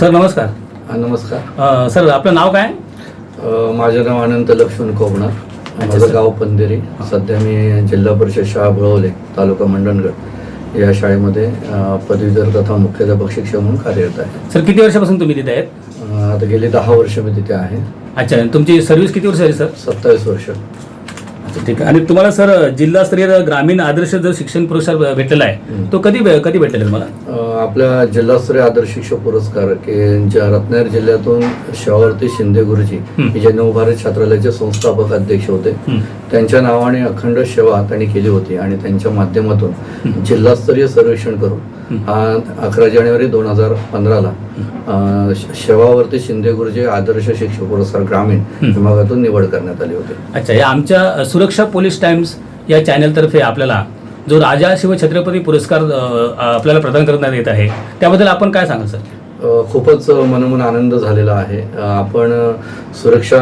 Sir नमस्कार. हा, नमस्कार. अ, सर आपलं नाव काय? अ, माझं नाव अनंत लक्ष्मण कोबणार. माझं. गाव पंधेरी. सध्या मी जिल्हा परिषद शाळा बुळवले तालुका मंडणगड. या शाळेमध्ये अ, पदवीधर तथा मुख्याध्यापक शिक्षक म्हणून कार्यरत आहे. सर किती वर्षापासून तुम्ही तिथे आहेत? अ, आता गेली दहा वर्ष मी तिथे आहे. अच्छा तुमची सर्व्हिस किती वर्ष झाली सर? सत्तावीस वर्ष. ठीक आहे आणि तुम्हाला सर जिल्हास्तरीय ग्रामीण आदर्श जर शिक्षण पुरस्कार भेटलेला आहे. तो कधी कधी भेटलेला तुम्हाला आपल्या जिल्हास्तरीय आदर्श शिक्षक पुरस्कार ज्या रत्नागिरी जिल्ह्यातून शिवावर्ती शिंदे गुरुजी हं. हे जे नवभारत छात्रालयाचे संस्थापक अध्यक्ष होते. त्यांच्या नावाने अखंड सेवा त्यांनी केली होती आणि त्यांच्या माध्यमातून जिल्हास्तरीय सर्वेक्षण करून अकरा जानेवारी दोन हजार पंधराला सेवावर्ती शिंदे गुरुजी आदर्श शिक्षक पुरस्कार ग्रामीण. विभागातून निवड करण्यात आली होती. अच्छा या आमच्या सुरक्षा पोलीस टाइम्स या चॅनलतर्फे आपल्याला जो राजा शिवछत्रपती पुरस्कार अ, आपल्याला प्रदान करण्यात येत आहे त्याबद्दल आपण काय सांगाल सर? खूपच मनोमन आनंद झालेला आहे. आपण सुरक्षा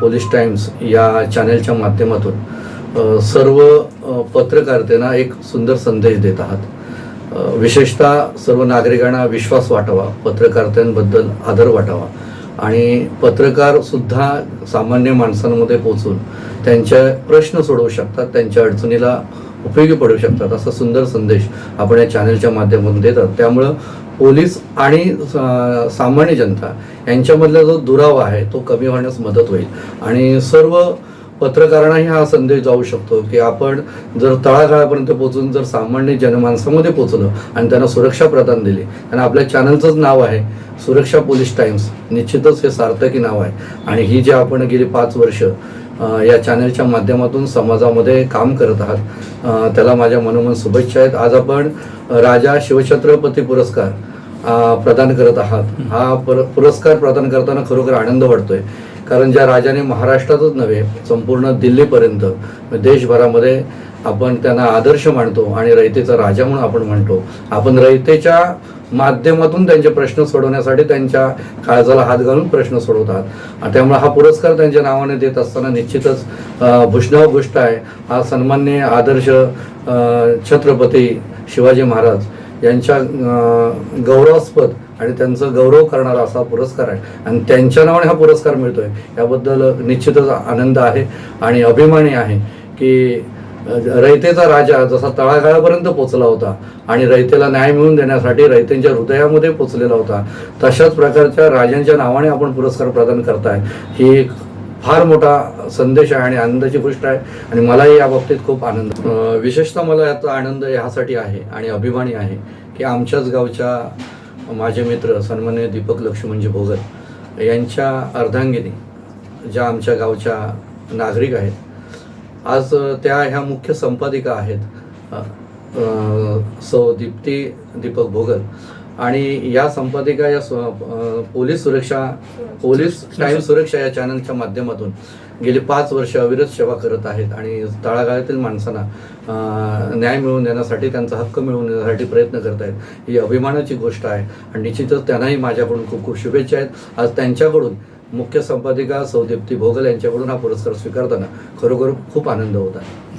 पोलीस टाइम्स या चॅनेलच्या माध्यमातून सर्व पत्रकारितेना एक सुंदर संदेश देत आहात. विशेषतः सर्व नागरिकांना विश्वास वाटावा पत्रकारितांबद्दल आदर वाटावा. आणि पत्रकार सुद्धा सामान्य माणसांमध्ये पोचून त्यांचे प्रश्न सोडवू शकतात त्यांच्या अडचणीला उपयोगी पडू शकतात असा सुंदर संदेश आपण या चॅनलच्या माध्यमातून देतात त्यामुळं पोलीस आणि सामान्य जनता यांच्यामधला जो दुरावा आहे तो कमी होण्यास मदत होईल. आणि सर्व पत्रकारांनाही हा संदेश जाऊ शकतो की आपण जर तळागाळापर्यंत पोहोचून जर सामान्य जनमानसामध्ये पोचलो आणि त्यांना सुरक्षा प्रदान दिली आणि आपल्या चॅनलचंच नाव आहे सुरक्षा पोलीस टाइम्स. निश्चितच हे सार्थकी नाव आहे. आणि ही जी आपण गेली पाच वर्ष या चॅनलच्या माध्यमातून समाजामध्ये काम करत आहात त्याला माझ्या मनोमन शुभेच्छा आहेत. आज आपण राजा शिवछत्रपती पुरस्कार प्रदान करत आहात. हा पर पुरस्कार प्रदान करताना खरोखर आनंद वाटतोय. कारण ज्या राजाने महाराष्ट्रातच नव्हे संपूर्ण दिल्लीपर्यंत म्हणजे देशभरामध्ये आपण त्यांना आदर्श मानतो आणि रयतेचा राजा म्हणून आपण म्हणतो. आपण रयतेच्या माध्यमातून त्यांचे प्रश्न सोडवण्यासाठी त्यांच्या काळजाला हात घालून प्रश्न सोडवतात आणि त्यामुळे हा पुरस्कार त्यांच्या नावाने देत असताना निश्चितच अ, भूषणाव गोष्ट आहे. हा सन्मान्य आदर्श छत्रपती शिवाजी महाराज यांच्या गौरवास्पद आणि त्यांचं गौरव करणारा असा पुरस्कार आहे. आणि त्यांच्या नावाने हा पुरस्कार मिळतोय. याबद्दल निश्चितच आनंद आहे आणि अभिमानी आहे की रयतेचा राजा जसा तळागाळापर्यंत पोचला होता आणि रयतेला न्याय मिळवून देण्यासाठी रयतेंच्या हृदयामध्ये पोचलेला होता तशाच प्रकारच्या राजांच्या नावाने आपण पुरस्कार प्रदान करताय. ही एक फार मोठा संदेश आहे आणि आनंदाची गोष्ट आहे आणि मलाही या बाबतीत खूप आनंद विशेषतः मला याचा आनंद ह्यासाठी आहे आणि अभिमानी आहे की आमच्याच गावच्या माझे मित्र सन्मान्य दीपक लक्ष्मणजी भोगर यांच्या अर्धांगिनी ज्या आमच्या गावच्या नागरिक आहेत आज त्या ह्या मुख्य संपादिका आहेत सौ दीप्ती दीपक भोगर. आणि या संपादिका या पोलीस सुरक्षा पोलीस टाईम सुरक्षा या चॅनलच्या माध्यमातून गेली पाच वर्ष अविरत सेवा करत आहेत आणि तळागाळातील माणसांना न्याय मिळवून देण्यासाठी त्यांचा हक्क मिळवून देण्यासाठी प्रयत्न करत आहेत ही अभिमानाची गोष्ट आहे आणि निश्चितच त्यांनाही माझ्याकडून खूप खूप शुभेच्छा आहेत. आज त्यांच्याकडून मुख्य संपादिका सौदीप्ती भोगल यांच्याकडून हा पुरस्कार स्वीकारताना खरोखर खूप आनंद होत आहे.